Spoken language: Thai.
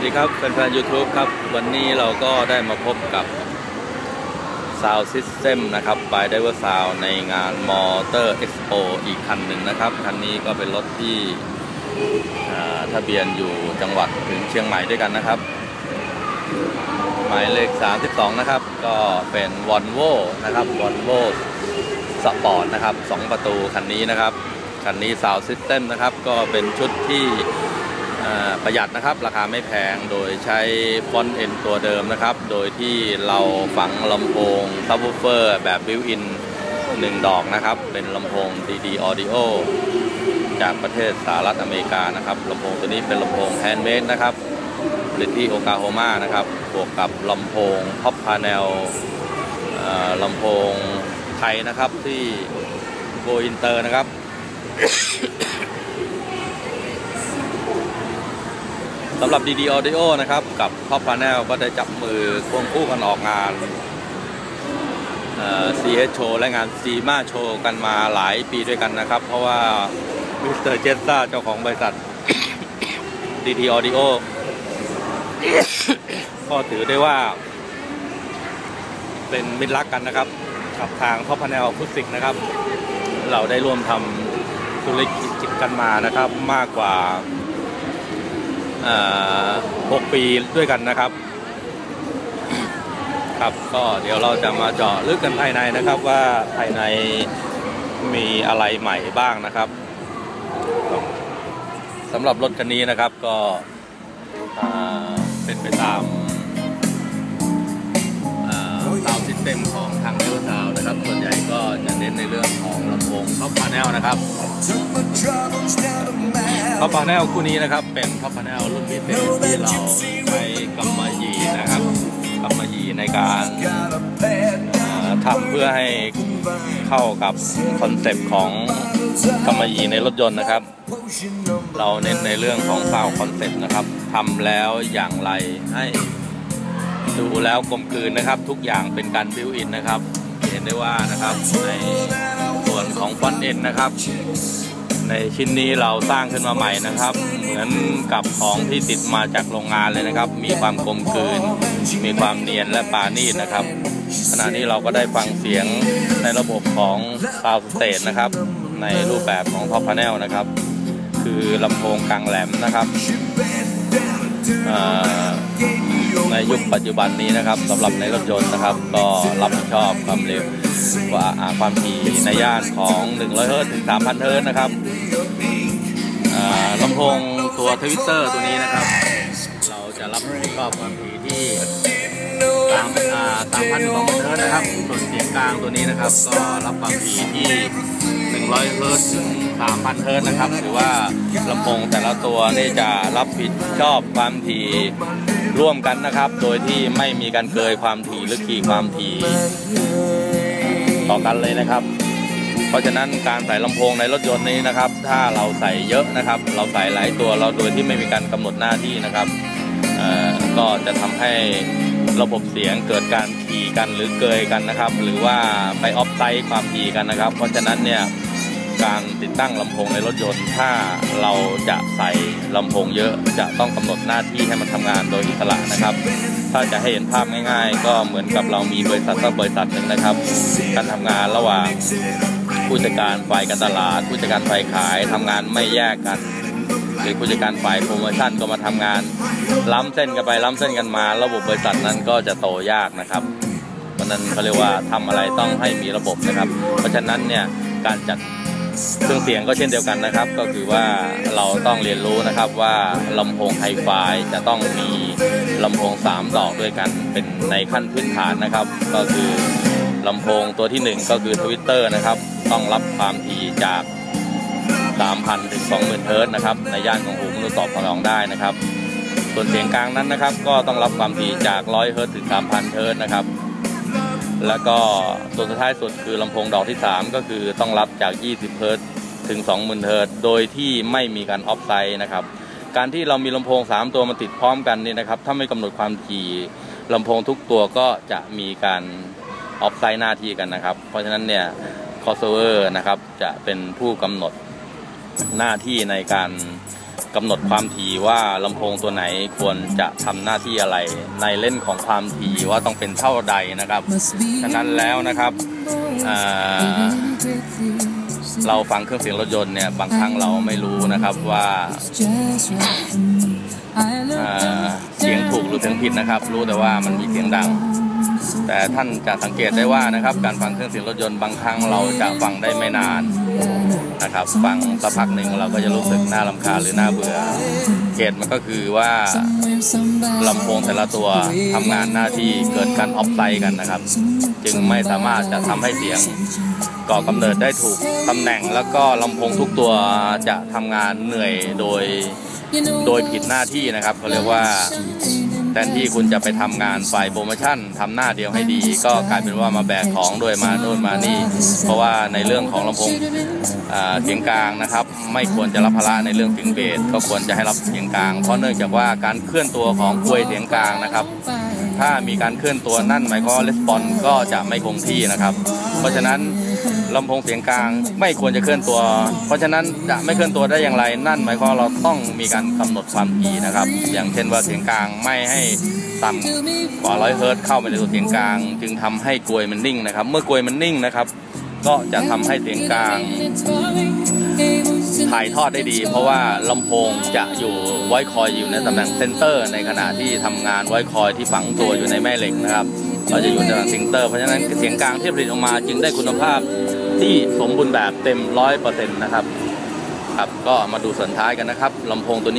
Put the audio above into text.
วัสดีครับแฟนๆ YouTube ครับ วันนี้เราก็ได้มาพบกับ Sound System นะครับ by Diver Sound ในงาน Motor Expo อีกคันหนึ่งนะครับ คันนี้ก็เป็นรถที่ทะเบียนอยู่จังหวัดถึงเชียงใหม่ด้วยกันนะครับ หมายเลข 32 นะครับ ก็เป็น Volvo นะครับ Volvo Sport นะครับ 2 ประตูคันนี้นะครับ คันนี้ Sound System นะครับ ก็เป็นชุดที่ ประหยัดนะครับ ราคาไม่แพงโดยใช้ฟอนต์เอ็นตัวเดิมนะครับ โดยที่เราฝังลำโพงซับวูเฟอร์แบบบิวอินหนึ่งดอกนะครับ เป็นลำโพง DD Audio จากประเทศสหรัฐอเมริกานะครับลำโพงตัวนี้เป็นลำโพงแฮนด์เมดนะครับผลิตที่โอกาโฮมานะครับบวกกับลำโพงท็อปพาเนลลำโพงไทยนะครับที่โกอินเตอร์นะครับ สำหรับ DD Audio นะครับกับ Top Panel ก็ได้จับมือควงคู่กันออกงานเอ่อ CS Show และงาน CMA Show กันมาหลายปีด้วยกันนะครับ เพราะว่ามิสเตอร์เจสซาเจ้าของบริษัท DD Audio ก็ถือได้ว่า เป็นมิตรรักกันนะครับ กับทาง Top Panel Acoustic นะครับ เราได้ร่วมทำธุรกิจกันมานะครับมากกว่า หกปีด้วยกันนะครับ ครับก็เดี๋ยวเราจะมาเจาะลึกกันภายในนะครับว่าภายในมีอะไรใหม่บ้างนะครับสำหรับรถคันนี้นะครับก็เป็นไปตามตามซิสเต็มของทางเทวซา เน้นในเรื่องของลำโพงท็อปพาแนลนะครับท็อปพาแนลคู่นี้นะครับ เป็นท็อปพาแนลรุ่นพิเศษที่เราใช้กำมะหยี่นะครับกำมะหยี่ในการทำเพื่อให้เข้ากับคอนเซปต์ของกำมะหยี่ในรถยนต์นะครับ เราเน้นในเรื่องของซาวคอนเซปต์นะครับทำแล้วอย่างไรให้ดูแล้วกลมกลืนนะครับ ทุกอย่างเป็นการบิวอินนะครับ เห็นได้ว่านะครับในส่วนของฟอนต์เอ็นนะครับ ในชิ้นนี้เราสร้างขึ้นมาใหม่นะครับ เหมือนกับของที่ติดมาจากโรงงานเลยนะครับ มีความกลมกลืน มีความเนียนและปานีตนะครับ ขณะนี้เราก็ได้ฟังเสียงในระบบของ Sound Stage นะครับ ในรูปแบบของ Top Panel นะครับ คือลำโพงกลางแหลมนะครับ ในยุคปัจจุบันนี้นะครับสำหรับในรถยนต์นะครับ ก็รับผิดชอบความเร็วว่าความถี่ในย่านของ 100เฮิรตซ์ถึง 3,000เฮิรตซ์นะครับลำโพงตัวทวิตเตอร์ตัวนี้นะครับ เราจะรับผิดชอบความถี่ที่ตามอ่า3,000ถึง2,000เฮิรตซ์นะครับ ส่วนเสียงกลางตัวนี้นะครับ ก็รับความถี่ที่ 100เฮิรตซ์ถึง 3,000เฮิรตซ์นะครับ หรือว่าลำโพงแต่ละตัวนี่จะรับผิดชอบความถี่ ร่วมกันนะครับ โดยที่ไม่มีการเกยความถี่หรือขีความถี่ต่อกันเลยนะครับ เพราะฉะนั้นการใส่ลำโพงในรถยนต์นี้นะครับ ถ้าเราใส่เยอะนะครับ เราใส่หลายตัวเราโดยที่ไม่มีการกำหนดหน้าที่นะครับก็จะทำให้ระบบเสียงเกิดการขี่กันหรือเกยกันนะครับ หรือว่าไปออฟไซด์ความถี่กันนะครับ เพราะฉะนั้นเนี่ย การติดตั้งลำโพงในรถยนต์ ถ้าเราจะใส่ลำโพงเยอะจะต้องกำหนดหน้าที่ให้มันทำงานโดยอิสระนะครับ ถ้าจะให้เห็นภาพง่าย ๆ ก็เหมือนกับเรามีบริษัทสักบริษัทหนึ่งนะครับ การทำงานระหว่างผู้จัดการฝ่ายการตลาดผู้จัดการฝ่ายขายทำงานไม่แยกกันหรือผู้จัดการฝ่ายโปรโมชั่นก็มาทำงาน ล้ำเส้นกันไปล้ำเส้นกันมา ระบบบริษัทนั้นก็จะโตยากนะครับเพราะฉะนั้นเขาเรียกว่าทำอะไรต้องให้มีระบบนะครับ เพราะฉะนั้นเนี่ยการจัด เครื่องเสียงก็เช่นเดียวกันนะครับ ก็คือว่าเราต้องเรียนรู้นะครับว่าลำโพงไฮไฟจะต้องมีลำโพง 3 ดอกด้วยกันเป็นในขั้นพื้นฐานนะครับ ก็คือลำโพงตัวที่ 1 ก็คือทวิตเตอร์นะครับ ต้องรับความถี่จาก 3,000 ถึง 20,000 เฮิร์ตนะครับ ในย่านของหูมนุษย์ตอบสนองได้นะครับ ส่วนเสียงกลางนั้นนะครับ ก็ต้องรับความถี่จาก 100 เฮิร์ตถึง 3,000 เฮิร์ตนะครับ แล้วก็ตัวสุดท้ายสุดคือลำโพงดอกที่ 3 ก็คือต้องรับจาก 20 เฮิรต์ถึง 20,000 เฮิรต์โดยที่ไม่มีการออฟไซด์นะครับ การที่เรามีลำโพง 3 ตัวมาติดพร้อมกันนี่นะครับ ถ้าไม่กำหนดความถี่ลำโพงทุกตัวก็จะมีการออฟไซด์หน้าที่กันนะครับ เพราะฉะนั้นเนี่ยคอสเวอร์นะครับจะเป็นผู้กำหนดหน้าที่ในการ กำหนดความถี่ว่าลำโพงตัวไหนควรจะทำหน้าที่อะไร ในเล่นของความถี่ว่าต้องเป็นเท่าใดนะครับฉะนั้นแล้วนะครับอ่าเราฟังเครื่องเสียงรถยนต์เนี่ยบางครั้งเราไม่รู้นะครับว่าอ่าเสียงถูกหรือเสียงผิดนะครับ รู้แต่ว่ามันมีเสียงดัง แต่ท่านจะสังเกตได้ว่านะครับ การฟังเครื่องเสียงรถยนต์บางครั้งเราจะฟังได้ไม่นาน นะครับฟังสักพักหนึ่งเราก็จะรู้สึกน่ารำคาหรือน่าเบื่อเหตุมันก็คือว่าลำโพงแต่ละตัวทำงานหน้าที่เกิดการออฟไซด์กันนะครับ จึงไม่สามารถจะทำให้เสียงก่อกำเนิดได้ถูกตำแหน่ง แล้วก็ลำโพงทุกตัวจะทำงานเหนื่อยโดยโดยผิดหน้าที่นะครับเขาเรียกว่า แทนที่คุณจะไปทำงานฝ่ายโปรโมชั่นทำหน้าเดียวให้ดี ก็กลายเป็นว่ามาแบกของด้วยมาโน่นมานี่ เพราะว่าในเรื่องของลำโพงเสียงกลางนะครับ ไม่ควรจะรับภาระในเรื่องเสียงเบสก็ควรจะให้รับเสียงกลาง เพราะเนื่องจากว่าการเคลื่อนตัวของกลวยเสียงกลางนะครับ ถ้ามีการเคลื่อนตัวนั่นหมายความว่าレスปอนก็จะไม่คงที่นะครับ เพราะฉะนั้น ลำโพงเสียงกลางไม่ควรจะเคลื่อนตัว เพราะฉะนั้นจะไม่เคลื่อนตัวได้อย่างไร นั่นหมายความเราต้องมีการกำหนดความถี่นะครับ อย่างเช่นว่าเสียงกลางไม่ให้ต่ำกว่าร้อยเฮิร์ตซ์เข้าไปในตัวเสียงกลาง จึงทำให้กลวยมันนิ่งนะครับ เมื่อกลวยมันนิ่งนะครับ ก็จะทำให้เสียงกลางถ่ายทอดได้ดี เพราะว่าลำโพงจะอยู่ไว้คอยอยู่ในตำแหน่งเซนเตอร์ ในขณะที่ทำงานไว้คอยที่ฝังตัวอยู่ในแม่เหล็กนะครับ เราจะอยู่ในรังสิงเตอร์เพราะฉะนั้นเสียงกลางที่ผลิตออกมาจึงได้คุณภาพที่สมบูรณ์แบบเต็มร้อยเปอร์เซ็นต์นะครับครับก็มาดูส่วนท้ายกันนะครับลำโพงตัวนี้